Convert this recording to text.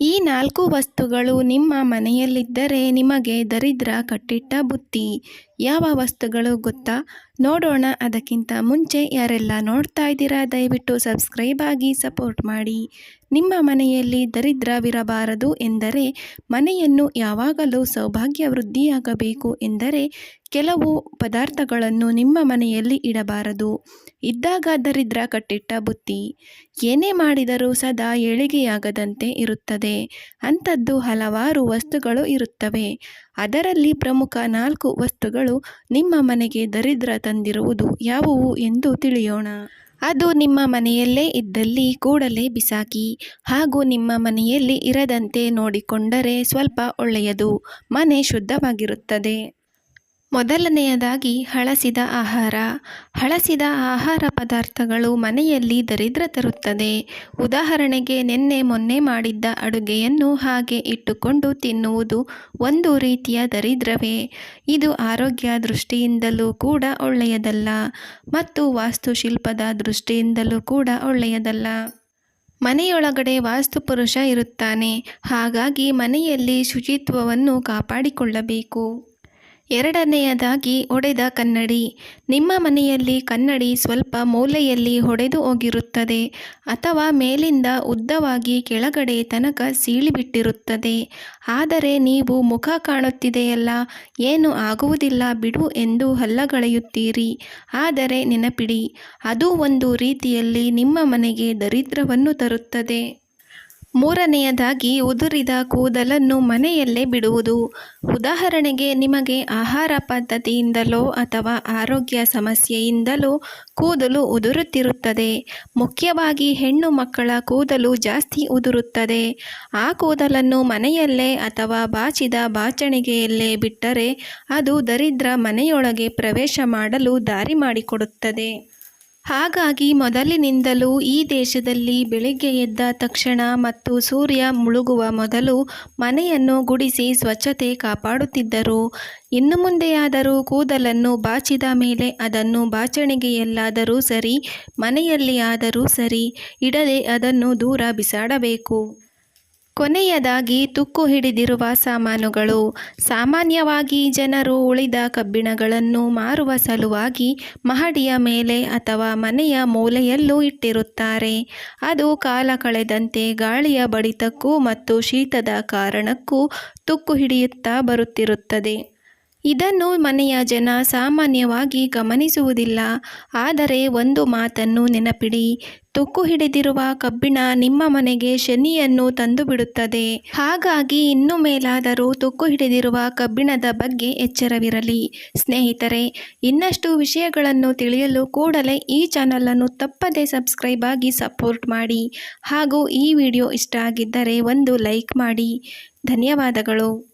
ಈ ನಾಲ್ಕು ವಸ್ತುಗಳು ನಿಮ್ಮ ಮನೆಯಲ್ಲಿದ್ದರೆ ನಿಮಗೆ ದರಿದ್ರ ಕಟ್ಟಿಟ್ಟ ಬುತ್ತಿ. ಯಾವ ವಸ್ತುಗಳು ಗೊತ್ತಾ? ನೋಡೋಣ. ಅದಕ್ಕಿಂತ ಮುಂಚೆ ಯಾರೆಲ್ಲ ನೋಡ್ತಾ ಇದ್ದೀರಾ, ದಯವಿಟ್ಟು ಸಬ್ಸ್ಕ್ರೈಬ್ ಆಗಿ ಸಪೋರ್ಟ್ ಮಾಡಿ. ನಿಮ್ಮ ಮನೆಯಲ್ಲಿ ದರಿದ್ರವಿರಬಾರದು ಎಂದರೆ ಮನೆಯನ್ನು ಯಾವಾಗಲೂ ಸೌಭಾಗ್ಯ ವೃದ್ಧಿಯಾಗಬೇಕು ಎಂದರೆ ಕೆಲವು ಪದಾರ್ಥಗಳನ್ನು ನಿಮ್ಮ ಮನೆಯಲ್ಲಿ ಇಡಬಾರದು. ಇದ್ದಾಗ ದರಿದ್ರ ಕಟ್ಟಿಟ್ಟ ಬುತ್ತಿ ಏನೇ ಮಾಡಿದರೂ ಸದಾ ಏಳಿಗೆಯಾಗದಂತೆ ಇರುತ್ತದೆ. ಅಂಥದ್ದು ಹಲವಾರು ವಸ್ತುಗಳು ಇರುತ್ತವೆ. ಅದರಲ್ಲಿ ಪ್ರಮುಖ ನಾಲ್ಕು ವಸ್ತುಗಳು ನಿಮ್ಮ ಮನೆಗೆ ದರಿದ್ರ ತಂದಿರುವುದು ಯಾವುವು ಎಂದು ತಿಳಿಯೋಣ. ಅದು ನಿಮ್ಮ ಮನೆಯಲ್ಲೇ ಇದ್ದಲ್ಲಿ ಕೂಡಲೇ ಬಿಸಾಕಿ ಹಾಗೂ ನಿಮ್ಮ ಮನೆಯಲ್ಲಿ ಇರದಂತೆ ನೋಡಿಕೊಂಡರೆ ಸ್ವಲ್ಪ ಒಳ್ಳೆಯದು, ಮನೆ ಶುದ್ಧವಾಗಿರುತ್ತದೆ. ಮೊದಲನೆಯದಾಗಿ ಹಳಸಿದ ಆಹಾರ. ಹಳಸಿದ ಆಹಾರ ಪದಾರ್ಥಗಳು ಮನೆಯಲ್ಲಿ ದರಿದ್ರ ತರುತ್ತದೆ. ಉದಾಹರಣೆಗೆ ನಿನ್ನೆ ಮೊನ್ನೆ ಮಾಡಿದ್ದ ಅಡುಗೆಯನ್ನು ಹಾಗೆ ಇಟ್ಟುಕೊಂಡು ತಿನ್ನುವುದು ಒಂದು ರೀತಿಯ ದರಿದ್ರವೇ. ಇದು ಆರೋಗ್ಯ ದೃಷ್ಟಿಯಿಂದಲೂ ಕೂಡ ಒಳ್ಳೆಯದಲ್ಲ ಮತ್ತು ವಾಸ್ತುಶಿಲ್ಪದ ದೃಷ್ಟಿಯಿಂದಲೂ ಕೂಡ ಒಳ್ಳೆಯದಲ್ಲ. ಮನೆಯೊಳಗಡೆ ವಾಸ್ತುಪುರುಷ ಇರುತ್ತಾನೆ. ಹಾಗಾಗಿ ಮನೆಯಲ್ಲಿ ಶುಚಿತ್ವವನ್ನು ಕಾಪಾಡಿಕೊಳ್ಳಬೇಕು. ಎರಡನೆಯದಾಗಿ ಒಡೆದ ಕನ್ನಡಿ. ನಿಮ್ಮ ಮನೆಯಲ್ಲಿ ಕನ್ನಡಿ ಸ್ವಲ್ಪ ಮೂಲೆಯಲ್ಲಿ ಹೊಡೆದು ಹೋಗಿರುತ್ತದೆ ಅಥವಾ ಮೇಲಿಂದ ಉದ್ದವಾಗಿ ಕೆಳಗಡೆ ತನಕ ಸೀಳಿಬಿಟ್ಟಿರುತ್ತದೆ. ಆದರೆ ನೀವು ಮುಖ ಕಾಣುತ್ತಿದೆಯಲ್ಲ, ಏನು ಆಗುವುದಿಲ್ಲ ಬಿಡು ಎಂದು ಹಲ್ಲಗಳೆಯುತ್ತೀರಿ. ಆದರೆ ನೆನಪಿಡಿ, ಅದು ಒಂದು ರೀತಿಯಲ್ಲಿ ನಿಮ್ಮ ಮನೆಗೆ ದರಿದ್ರವನ್ನು ತರುತ್ತದೆ. ಮೂರನೆಯದಾಗಿ ಉದುರಿದ ಕೂದಲನ್ನು ಮನೆಯಲ್ಲೇ ಬಿಡುವುದು. ಉದಾಹರಣೆಗೆ, ನಿಮಗೆ ಆಹಾರ ಪದ್ಧತಿಯಿಂದಲೋ ಅಥವಾ ಆರೋಗ್ಯ ಸಮಸ್ಯೆಯಿಂದಲೋ ಕೂದಲು ಉದುರುತ್ತಿರುತ್ತದೆ. ಮುಖ್ಯವಾಗಿ ಹೆಣ್ಣು ಮಕ್ಕಳ ಕೂದಲು ಜಾಸ್ತಿ ಉದುರುತ್ತದೆ. ಆ ಕೂದಲನ್ನು ಮನೆಯಲ್ಲೇ ಅಥವಾ ಬಾಚಿದ ಬಾಚಣಿಗೆಯಲ್ಲೇ ಬಿಟ್ಟರೆ ಅದು ದರಿದ್ರ ಮನೆಯೊಳಗೆ ಪ್ರವೇಶ ಮಾಡಲು ದಾರಿ ಮಾಡಿಕೊಡುತ್ತದೆ. ಹಾಗಾಗಿ ಮೊದಲಿನಿಂದಲೂ ಈ ದೇಶದಲ್ಲಿ ಬೆಳಿಗ್ಗೆ ಎದ್ದ ತಕ್ಷಣ ಮತ್ತು ಸೂರ್ಯ ಮುಳುಗುವ ಮೊದಲು ಮನೆಯನ್ನು ಗುಡಿಸಿ ಸ್ವಚ್ಛತೆ ಕಾಪಾಡುತ್ತಿದ್ದರು. ಇನ್ನು ಮುಂದೆಯಾದರೂ ಕೂದಲನ್ನು ಬಾಚಿದ ಮೇಲೆ ಅದನ್ನು ಬಾಚಣಿಗೆಯಲ್ಲಾದರೂ ಸರಿ, ಮನೆಯಲ್ಲಿ ಆದರೂ ಸರಿ, ಇಡದೆ ಅದನ್ನು ದೂರ ಬಿಸಾಡಬೇಕು. ಕೊನೆಯದಾಗಿ ತುಕ್ಕು ಹಿಡಿದಿರುವ ಸಾಮಾನುಗಳು. ಸಾಮಾನ್ಯವಾಗಿ ಜನರು ಉಳಿದ ಕಬ್ಬಿಣಗಳನ್ನು ಮಾರುವ ಸಲುವಾಗಿ ಮಹಡಿಯ ಮೇಲೆ ಅಥವಾ ಮನೆಯ ಮೂಲೆಯಲ್ಲೂ ಇಟ್ಟಿರುತ್ತಾರೆ. ಅದು ಕಾಲ ಕಳೆದಂತೆ ಗಾಳಿಯ ಬಡಿತಕ್ಕೂ ಮತ್ತು ಶೀತದ ಕಾರಣಕ್ಕೂ ತುಕ್ಕು ಹಿಡಿಯುತ್ತಾ ಬರುತ್ತಿರುತ್ತದೆ. ಇದನ್ನು ಮನೆಯ ಜನ ಸಾಮಾನ್ಯವಾಗಿ ಗಮನಿಸುವುದಿಲ್ಲ. ಆದರೆ ಒಂದು ಮಾತನ್ನು ನೆನಪಿಡಿ. ತುಕ್ಕು ಹಿಡಿದಿರುವ ಕಬ್ಬಿಣ ನಿಮ್ಮ ಮನೆಗೆ ಶನಿಯನ್ನು ತಂದುಬಿಡುತ್ತದೆ. ಹಾಗಾಗಿ ಇನ್ನು ಮೇಲಾದರೂ ತುಕ್ಕು ಹಿಡಿದಿರುವ ಕಬ್ಬಿಣದ ಬಗ್ಗೆ ಎಚ್ಚರವಿರಲಿ. ಸ್ನೇಹಿತರೆ, ಇನ್ನಷ್ಟು ವಿಷಯಗಳನ್ನು ತಿಳಿಯಲು ಕೂಡಲೇ ಈ ಚಾನಲನ್ನು ತಪ್ಪದೇ ಸಬ್ಸ್ಕ್ರೈಬ್ ಆಗಿ ಸಪೋರ್ಟ್ ಮಾಡಿ. ಹಾಗೂ ಈ ವಿಡಿಯೋ ಇಷ್ಟ ಆಗಿದ್ದರೆ ಒಂದು ಲೈಕ್ ಮಾಡಿ. ಧನ್ಯವಾದಗಳು.